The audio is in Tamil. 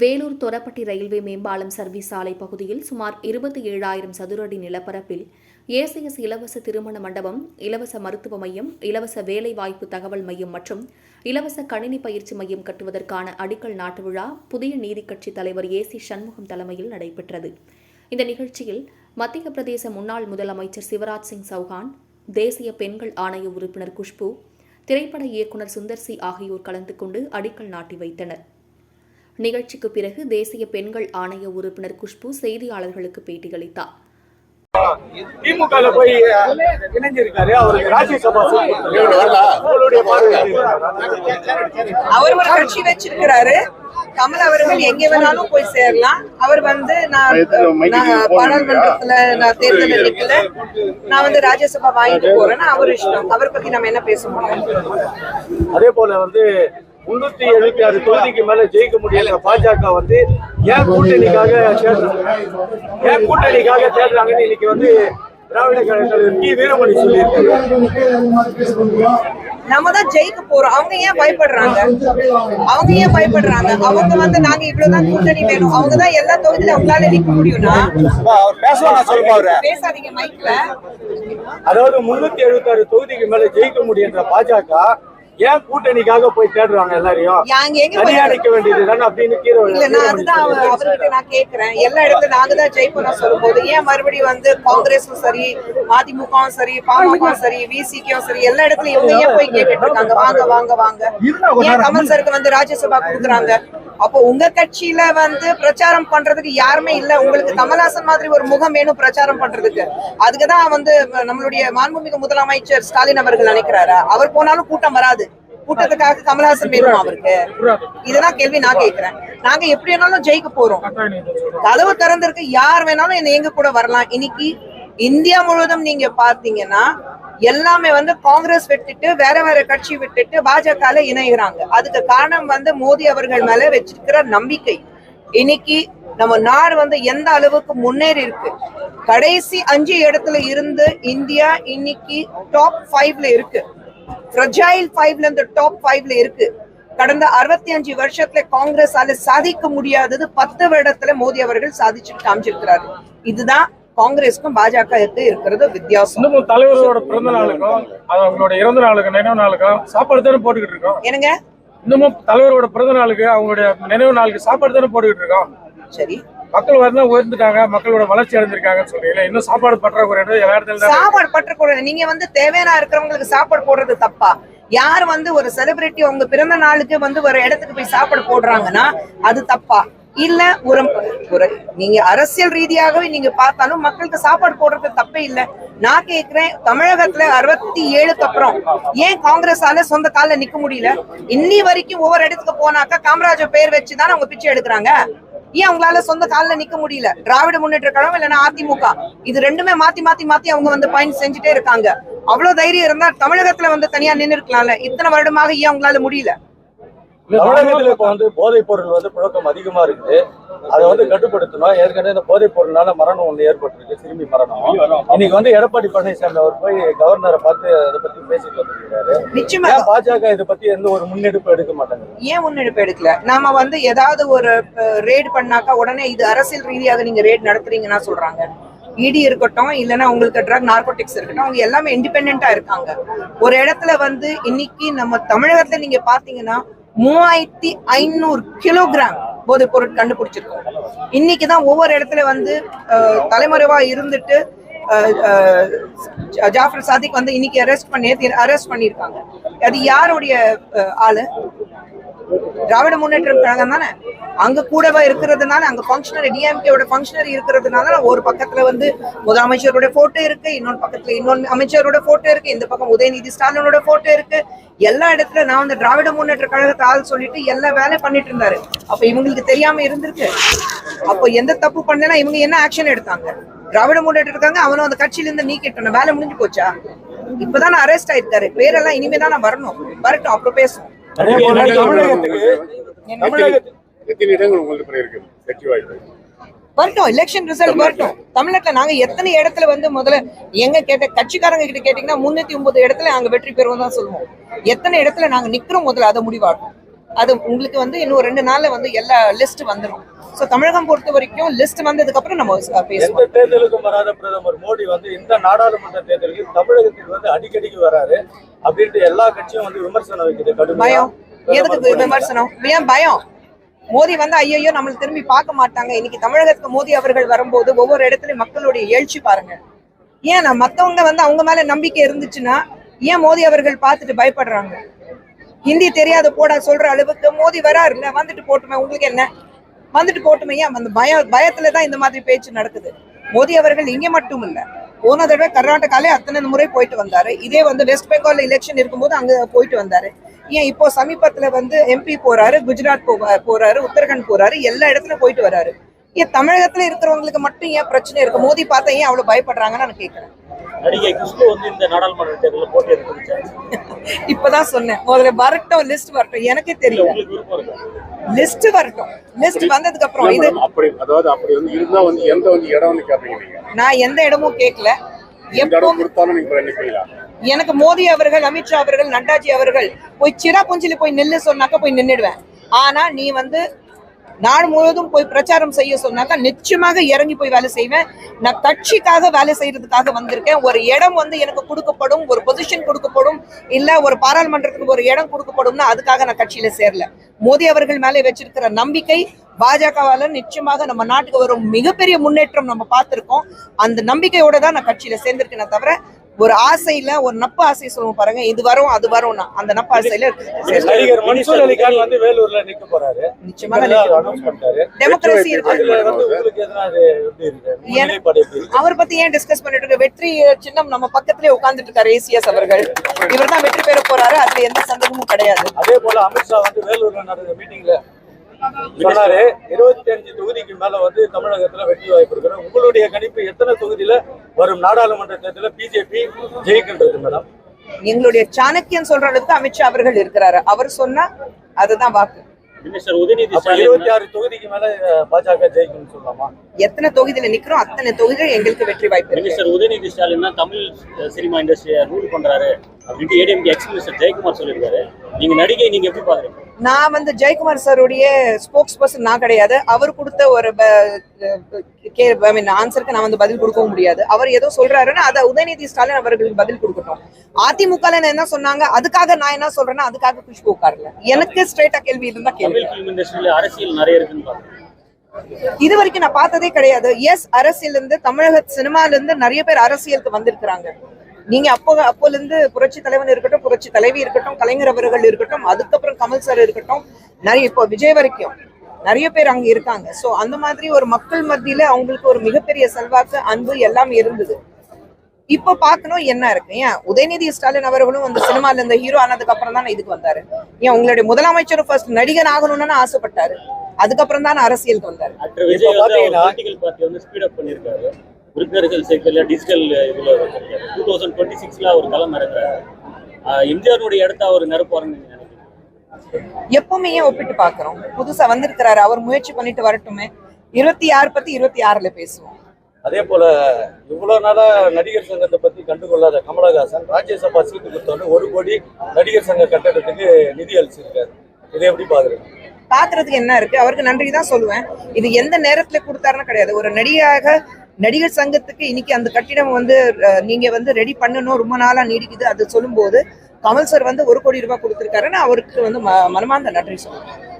வேலூர் தொரப்பட்டி ரயில்வே மேம்பாலம் சர்வீஸ் சாலை பகுதியில் சுமார் இருபத்தி ஏழாயிரம் சதுரடி நிலப்பரப்பில் ஏசிஎஸ் இலவச திருமண மண்டபம் இலவச மருத்துவ மையம் இலவச வேலைவாய்ப்பு தகவல் மையம் மற்றும் இலவச கணினி பயிற்சி மையம் கட்டுவதற்கான அடிக்கல் நாட்டு விழா புதிய நீதிக்கட்சி தலைவர் ஏ சி சண்முகம் தலைமையில் நடைபெற்றது. இந்த நிகழ்ச்சியில் மத்திய பிரதேச முன்னாள் முதலமைச்சர் சிவராஜ் சிங் சௌஹான் தேசிய பெண்கள் ஆணைய உறுப்பினர் குஷ்பு திரைப்பட இயக்குனர் சுந்தர் சி ஆகியோர் கலந்து கொண்டு அடிக்கல் நாட்டி வைத்தனர். நிகழ்ச்சிக்கு பிறகு தேசிய பெண்கள் ஆணைய உறுப்பினர் குஷ்பு செய்தியாளர்களுக்கு பேட்டியளித்தார் திமுக போய் இணைஞ்சிருக்காரு அவருக்கு ராஜ்யசபா. உங்களுடைய? அவர் ஒரு கட்சி வச்சிருக்கிறாரு கமல் அவர்கள் எங்க வேணாலும் போய் சேரலாம் அவர் வந்து நான் நான் பாராளுமன்றத்துல நான் தேர்தல் நிக்கல நான் வந்து ராஜ்யசபா வாங்கிட்டு போறேன்னா அவர் இஷ்டம் அவர் பத்தி நம்ம என்ன பேச முடியும் அதே போல வந்து முன்னூத்தி எழுபத்தி ஆறு தொகுதிக்கு மேல ஜெயிக்க முடியல பாஜக வந்து ஏன் கூட்டணிக்காக தேடுறாங்க ஏன் கூட்டணிக்காக தேடுறாங்கன்னு இன்னைக்கு வந்து திராவிட கழகத்தில் டி வீரமணி சொல்லியிருக்காரு. நம்ம தான் ஜெயிக்க போறோம். அவங்க ஏன் பயப்படுறாங்க? அவங்க ஏன் பயப்படுறாங்க? அவங்க வந்து நாங்க இவ்வளவுதான் கூட்டணி வேணும். அவங்க தான் எல்லா தொகுதியில அவங்களால நிக்க முடியும்னா? பேசாதீங்க மைக்ல அதாவது முன்னூத்தி எழுபத்தி ஆறு தொகுதிக்கு மேல ஜெயிக்க முடியுன்ற பாஜக ஏன் கூட்டணிக்காக போய் தேடுறாங்க எல்லாரையும்? தனியா நிக்க வேண்டியது தானே அப்படின்னு கீரை இல்ல நான் அதுதான் அவர் அவர்கிட்ட நான் கேக்குறேன். எல்லா இடத்துல நாங்க தான் ஜெயிப்போம் சொல்லும் போது ஏன் மறுபடியும் வந்து காங்கிரஸும் சரி அதிமுகவும் சரி பாமகவும் சரி விசிக்கும் சரி எல்லா இடத்துலயும் இவங்க ஏன் போய் கேட்டுட்டு இருக்காங்க? வாங்க வாங்க வாங்க. ஏன் கமல் சருக்கு வந்து ராஜ்யசபா கொடுக்குறாங்க? அப்போ உங்க கட்சியில வந்து பிரச்சாரம் பண்றதுக்கு யாருமே இல்ல. உங்களுக்கு கமல்ஹாசன் மாதிரி ஒரு முகம் வேணும் பிரச்சாரம் பண்றதுக்கு. அதுக்குதான் வந்து நம்மளுடைய மாண்புமிகு முதலமைச்சர் ஸ்டாலின் அவர்கள் நினைக்கிறாரு? அவர் போனாலும் கூட்டம் வராது. கூட்டத்துக்காக கமல்ஹாசன் வேணும் அவருக்கு? இதுதான் கேள்வி நான் கேக்குறேன் நாங்க எப்படி வேணாலும் ஜெயிக்க போறோம். கதவு திறந்திருக்கு. யார் வேணாலும் என்ன எங்க கூட வரலாம். இன்னைக்கு இந்தியா முழுவதும் நீங்க பார்த்தீங்கன்னா எல்லாமே வந்து காங்கிரஸ் விட்டுட்டு வேற வேற கட்சி விட்டுட்டு பாஜக இணைகிறாங்க அதுக்கு காரணம் வந்து மோடி அவர்கள் மேல வச்சிருக்கிற நம்பிக்கை. இன்னைக்கு நம்ம நாடு வந்து எந்த அளவுக்கு முன்னேறி இருக்கு? கடைசி அஞ்சு இடத்துல இருந்து இந்தியா இன்னைக்கு டாப் ஃபைவ்ல இருக்கு. ஃப்ரஜைல் ஃபைவ்ல இருந்து டாப் ஃபைவ்ல இருக்கு. கடந்த அறுபத்தி அஞ்சு வருஷத்துல காங்கிரஸால சாதிக்க முடியாதது பத்து வருடத்துல மோடி அவர்கள் சாதிச்சு காமிச்சிருக்கிறாரு. இதுதான் காங்கிரஸ்க்கும் பாஜக இருக்கிறது வித்தியாசம். தலைவரோட பிறந்த நாளுக்கும் அவங்களோட இறந்த நாளுக்கும் நினைவு நாளுக்கும் சாப்பாடு தானே போட்டுக்கிட்டு இருக்கோம்? என்னங்க? இன்னமும் தலைவரோட பிறந்த நாளுக்கு அவங்களுடைய நினைவு நாளுக்கு சாப்பாடு தானே போட்டுக்கிட்டு இருக்கோம்? சரி. மக்கள் வந்து உயர்ந்துட்டாங்க மக்களோட வளர்ச்சி அடைஞ்சிருக்காங்கன்னு சொல்றீங்களா இன்னும் சாப்பாடு பற்றாக்குறை எல்லா இடத்துல தான் சாப்பாடு பற்றுக்கொள்ள நீங்க வந்து தேவையான இருக்கிறவங்களுக்கு சாப்பாடு போடுறது தப்பா? யார் வந்து ஒரு செலிபிரிட்டி உங்க பிறந்த நாளுக்கு வந்து ஒரு இடத்துக்கு போய் சாப்பாடு போடுறாங்கன்னா அது தப்பா? இல்ல ஒரு ஒரு நீங்க அரசியல் ரீதியாகவே நீங்க பார்த்தாலும் மக்களுக்கு சாப்பாடு போடுறது தப்பே இல்ல. நான் கேக்குறேன் தமிழகத்துல அறுபத்தி ஏழுக்கு அப்புறம் ஏன் காங்கிரஸால சொந்த கால்ல நிக்க முடியல? இன்னி வரைக்கும் ஒவ்வொரு இடத்துக்கு போனாக்கா காமராஜர் பேர் வச்சுதானே அவங்க பிச்சை எடுக்கிறாங்க. ஏன் அவங்களால சொந்த கால்ல நிக்க முடியல? திராவிட முன்னேற்ற கழகம் இல்லைன்னா அதிமுக. இது ரெண்டுமே மாத்தி மாத்தி மாத்தி அவங்க வந்து பயன் செஞ்சுட்டே இருக்காங்க. அவ்வளவு தைரியம் இருந்தா தமிழகத்துல வந்து தனியா நின்னு இருக்கலாம்ல இத்தனை வருடமாக ஏன் அவங்களால முடியல? தமிழகத்துல இப்ப வந்து போதைப் பொருள் வந்து புழக்கம் அதிகமா இருக்குது. அதை வந்து கட்டுப்படுத்தணும். ஏற்கனவே இந்த போதைப் பொருள்னால மரணம் ஒண்ணு ஏற்பட்டிருக்கு சிறுமி மரணம். இன்னைக்கு வந்து எடப்பாடி பழனிசாமி அவர் போய் கவர்னரை பார்த்து அதை பத்தி பேசிட்டு வந்திருக்காரு நிச்சயமா. பாஜக இதை பத்தி எந்த ஒரு முன்னெடுப்பு எடுக்க மாட்டாங்க ஏன் முன்னெடுப்பு எடுக்கல? நாம வந்து ஏதாவது ஒரு ரேட் பண்ணாக்கா உடனே இது அரசியல் ரீதியாக நீங்க ரேட் நடத்துறீங்கன்னா சொல்றாங்க. இடி இருக்கட்டும் இல்லைன்னா உங்களுக்கு ட்ரக் நார்கோட்டிக்ஸ் இருக்கட்டும் அவங்க எல்லாமே இண்டிபெண்டா இருக்காங்க. ஒரு இடத்துல வந்து இன்னைக்கு நம்ம தமிழகத்துல நீங்க பாத்தீங்கன்னா மூவாயிரத்தி ஐநூறு கிலோகிராம் போதைப் பொருள் கண்டுபிடிச்சிருக்கோம். இன்னைக்கு தான் ஒவ்வொரு இடத்துல வந்து தலைமறைவா இருந்துட்டு அஹ், ஜா- ஜாஃபர் சாதிக் வந்து இன்னைக்கு அரெஸ்ட் பண்ணி அரெஸ்ட் பண்ணியிருக்காங்க. அது யாருடைய ஆளு? திராவிட முன்னேற்றம் கழகம் தானே அங்க கூடவா இருக்கிறதுனால அங்க ஃபங்க்ஷனரி டிஎம்கேவோட ஃபங்க்ஷனரி இருக்கிறதுனால ஒரு பக்கத்துல வந்து முதலமைச்சரோட போட்டோ இருக்கு இன்னொரு பக்கத்துல இன்னொரு அமைச்சரோட போட்டோ இருக்கு இந்த பக்கம் உதயநிதி ஸ்டாலினோட போட்டோ இருக்கு. எல்லா இடத்துல நான் வந்து திராவிட முன்னேற்ற கழகத்தை ஆள் சொல்லிட்டு எல்லா வேலையும் பண்ணிட்டு இருந்தாரு. அப்ப இவங்களுக்கு தெரியாம இருந்திருக்கு. அப்போ எந்த தப்பு பண்ணலன்னா இவங்க என்ன ஆக்ஷன் எடுத்தாங்க? திராவிட முன்னேற்ற இருக்காங்க அவனும் அந்த கட்சியில இருந்து நீக்கிட்டன. வேலை முடிஞ்சு போச்சா? இப்பதான் அரெஸ்ட் ஆயிருக்காரு. பேரெல்லாம் இனிமேதான் நான் வரணும். வரட்டும் அப்புறம் பேசுவோம். அதே போல தமிழகத்துக்கு தமிழகத்துக்கு எத்தனை இடங்கள் உங்களுக்கு இருக்கு? வெற்றி வாய்ப்பு. வரட்டும் எலெக்ஷன் ரிசல்ட் வரட்டும். தமிழ்நாட்டுல நாங்க எத்தனை இடத்துல வந்து முதல்ல எங்க கேட்ட கட்சிக்காரங்க கிட்ட கேட்டீங்கன்னா முன்னூத்தி ஒன்பது இடத்துல நாங்க வெற்றி பெறுவோம் தான் சொல்லுவோம். எத்தனை இடத்துல நாங்க நிக்கிறோம் முதல்ல அதை முடிவாட்டும் அது உங்களுக்கு வந்து இன்னும் ரெண்டு நாள்ல வந்து எல்லா லிஸ்ட் வந்துடும் ஸோ தமிழகம் பொறுத்த வரைக்கும் லிஸ்ட் வந்ததுக்கு அப்புறம் நம்ம பேசுவோம். தேர்தலுக்கும் வராத பிரதமர் மோடி வந்து இந்த நாடாளுமன்ற தேர்தலுக்கு தமிழகத்துக்கு வந்து அடிக்கடிக்கு வராரு அப்படின்ட்டு எல்லா கட்சியும் வந்து விமர்சனம் வைக்குது பயம். எதுக்கு விமர்சனம்? ஏன் பயம். மோடி வந்து ஐயோ நம்மள திரும்பி பார்க்க மாட்டாங்க. இன்னைக்கு தமிழகத்துக்கு மோடி அவர்கள் வரும்போது ஒவ்வொரு இடத்துலயும் மக்களுடைய எழுச்சி பாருங்க. ஏன் மத்தவங்க வந்து அவங்க மேல நம்பிக்கை இருந்துச்சுன்னா ஏன் மோடி அவர்கள் பார்த்துட்டு பயப்படுறாங்க? ஹிந்தி தெரியாத போடா சொல்ற அளவுக்கு மோதி வராருல்ல? வந்துட்டு போட்டுமே உங்களுக்கு என்ன? வந்துட்டு போட்டுமே ஏன்? அந்த பயம் பயத்துல தான் இந்த மாதிரி பேச்சு நடக்குது. மோடி அவர்கள் இங்க மட்டும் இல்ல. போன தடவை கர்நாடகாலே அத்தனை முறை போயிட்டு வந்தாரு. இதே வந்து வெஸ்ட் பெங்கால் எலெக்ஷன் இருக்கும்போது அங்க போயிட்டு வந்தாரு. ஏன் இப்போ சமீபத்துல வந்து எம்பி போறாரு குஜராத் போறாரு உத்தரகண்ட் போறாரு எல்லா இடத்துலயும் போயிட்டு வராரு. ஏன் தமிழகத்துல இருக்கிறவங்களுக்கு மட்டும் ஏன் பிரச்சனை இருக்கு? மோதி பார்த்தா ஏன் அவ்வளவு பயப்படுறாங்கன்னு நான் கேட்கிறேன் நடிகை குஷ்பு வந்து இந்த நாடாளுமன்ற தேர்தலில் போட்டியிடுறதுக்கு சான்ஸ் இப்பதான் சொன்னேன். முதல்ல வரட்டும் லிஸ்ட் வரட்டும். எனக்கே தெரியல. இருக்கா? லிஸ்ட் வரட்டும். லிஸ்ட் வந்ததுக்கு அப்புறம் இது அப்படி அதாவது அப்படி வந்து இருந்தா வந்து எந்த வந்து இடம் வந்து கேட்பீங்க நான் எந்த இடமும் கேட்கல. எனக்கு மோடி அவர்கள் அமித்ஷா அவர்கள் நட்டாஜி அவர்கள் போய் சிராபுஞ்சில போய் நில்லு சொன்னாக்க போய் நின்னுடுவேன். ஆனா நீ வந்து நான் முழுவதும் போய் பிரச்சாரம் செய்ய சொன்னாக்கா நிச்சயமாக இறங்கி போய் வேலை செய்வேன். நான் கட்சிக்காக வேலை செய்யறதுக்காக வந்திருக்கேன். ஒரு இடம் வந்து எனக்கு கொடுக்கப்படும் ஒரு பொசிஷன் கொடுக்கப்படும் இல்ல ஒரு பாராளுமன்றத்துக்கு ஒரு இடம் கொடுக்கப்படும்னா அதுக்காக நான் கட்சியில சேரல. மோடி அவர்கள் மேலே வச்சிருக்கிற நம்பிக்கை பாஜகவால நிச்சயமாக நம்ம நாட்டுக்கு வரும் மிகப்பெரிய முன்னேற்றம் நம்ம பார்த்திருக்கோம். அந்த நம்பிக்கையோட தான் நான் கட்சியில சேர்ந்திருக்கேன் தவிர ஒரு ஆசையில ஒரு நப்ப ஆசை சொல்லுவோம் பாருங்க இது வரும் அது வரும்னா. அந்த நப்ப ஆசையில சேர்ந்து- நடிகர் மன்சூர் அலிகான் வந்து வேலூர்ல நிக்க போறாரு. பண்ணிட்டாரு. டெமோக்ரசி இருக்கு. அவர் பத்தி ஏன் டிஸ்கஸ் பண்ணிட்டு இருக்க வெற்றி சின்னம் நம்ம பக்கத்திலே உட்கார்ந்துட்டு இருக்காரு ஏசிஎஸ் அவர்கள். இவர் தான் வெற்றி பெற போறாரு. அதுல எந்த சந்தேகமும் கிடையாது. அதே போல அமித்ஷா வந்து வேலூர்ல நடந்த மீட்டிங்ல சொன்னாரு இருபத்தி அஞ்சு தொகுதிக்கு மேல வந்து தமிழகத்துல வெற்றி வாய்ப்பு இருக்கு உங்களுடைய கணிப்பு எத்தனை தொகுதியில வரும்? நாடாளுமன்ற தேர்தலில் பிஜேபி ஜெயிக்கின்றது மேடம். எங்களுடைய சாணக்கியன் சொல்ற அளவுக்கு அமித்ஷா அவர்கள் இருக்கிறாரு. அவர் சொன்னா அதுதான் வாக்கு. மினிஸ்டர் உதயநிதி அப்ப ஸ்டாலின் இருபத்தி ஆறு தொகுதிக்கு மேல அஹ், பாஜக ஜெயிக்கும்னு சொல்லலாமா எத்தனை தொகுதியில நிக்கிறோம் அத்தனை தொகுதியில் எங்களுக்கு வெற்றி வாய்ப்பு இருக்கு. உதயநிதி ஸ்டாலின் தான் தமிழ் சினிமா இண்டஸ்ட்ரியை ரூல் பண்றாரு அப்படின்ட்டு ஏடிஎம்கே எக்ஸ் மினிஸ்டர் ஜெயக்குமார் சொல்லியிருக்காரு. நீங்க நடிகை நீங்க எப்படி பாக்குறீங்க? நான் வந்து ஜெயக்குமார் சாருடைய ஸ்போக்ஸ் பர்சன் நான் கிடையாது. அவர் கொடுத்த ஒரு ஆன்சருக்கு நான் வந்து பதில் கொடுக்கவும் முடியாது. அவர் ஏதோ சொல்றாருன்னா அதை உதயநிதி ஸ்டாலின் அவர்களுக்கு பதில் கொடுக்கட்டும். அதிமுக என்ன சொன்னாங்க அதுக்காக நான் என்ன சொல்றேன்னா அதுக்காக குஷ்பு உட்காரல. எனக்கு ஸ்ட்ரைட்டா கேள்வி இருந்தா கேள்வி அரசியல் நிறைய இது வரைக்கும் நான் பார்த்ததே கிடையாது. எஸ் அரசியல் இருந்து தமிழக சினிமால இருந்து நிறைய பேர் அரசியலுக்கு வந்திருக்கிறாங்க. நீங்க அப்போ அப்போல இருந்து புரட்சி தலைவன் இருக்கட்டும் புரட்சி தலைவி இருக்கட்டும் கலைஞர் அவர்கள் இருக்கட்டும் அதுக்கப்புறம் கமல் சார் இருக்கட்டும் நிறைய இப்போ விஜய் வரைக்கும் நிறைய பேர் அங்க இருக்காங்க. சோ அந்த மாதிரி ஒரு மக்கள் மத்தியில அவங்களுக்கு ஒரு மிகப்பெரிய செல்வாக்கு அன்பு எல்லாம் இருந்தது. இப்ப பாக்கணும் என்ன இருக்கு. ஏன்? உதயநிதி ஸ்டாலின் அவர்களும் வந்து சினிமால இருந்த ஹீரோ ஆனதுக்கு அப்புறம் தான் இதுக்கு வந்தாரு. ஏன்? உங்களுடைய முதலமைச்சர் ஃபர்ஸ்ட் நடிகன் ஆகணும்னு ஆசைப்பட்டாரு. அதுக்கப்புறம் தான் அரசியலுக்கு வந்தாரு. உறுப்பினர்கள் சேர்க்கல டிஜிட்டல் இதுல வச்சிருக்காரு டூ தௌசண்ட் டுவெண்ட்டி சிக்ஸ்ல அவர் களம் இறங்குறாரு எம்ஜிஆருடைய இடத்த அவர் நிரப்புவாருன்னு எப்பவுமே ஏன் ஒப்பிட்டு பாக்குறோம் புதுசா வந்திருக்கிறாரு. அவர் முயற்சி பண்ணிட்டு வரட்டுமே. இருபத்தி ஆறு பத்தி இருபத்தி ஆறுல பேசுவோம். அதே போல இவ்வளவு நாளா நடிகர் சங்கத்தை பத்தி கண்டுகொள்ளாத கமலஹாசன் ராஜ்யசபா சீட்டு கொடுத்தோன்னு ஒரு கோடி நடிகர் சங்க கட்டடத்துக்கு நிதி அளிச்சிருக்காரு. இதை எப்படி பாக்குறீங்க பாக்குறதுக்கு என்ன இருக்கு? அவருக்கு நன்றி தான் சொல்லுவேன். இது எந்த நேரத்துல கொடுத்தாருன்னு கிடையாது. ஒரு நடிகையாக நடிகர் சங்கத்துக்கு இன்னைக்கு அந்த கட்டிடம் வந்து நீங்க வந்து ரெடி பண்ணணும் ரொம்ப நாளா நீடிக்குது அது சொல்லும்போது கமல் சார் வந்து ஒரு கோடி ரூபாய் கொடுத்திருக்காருன்னு அவருக்கு வந்து மனமார்ந்த நன்றி சொல்லுவாங்க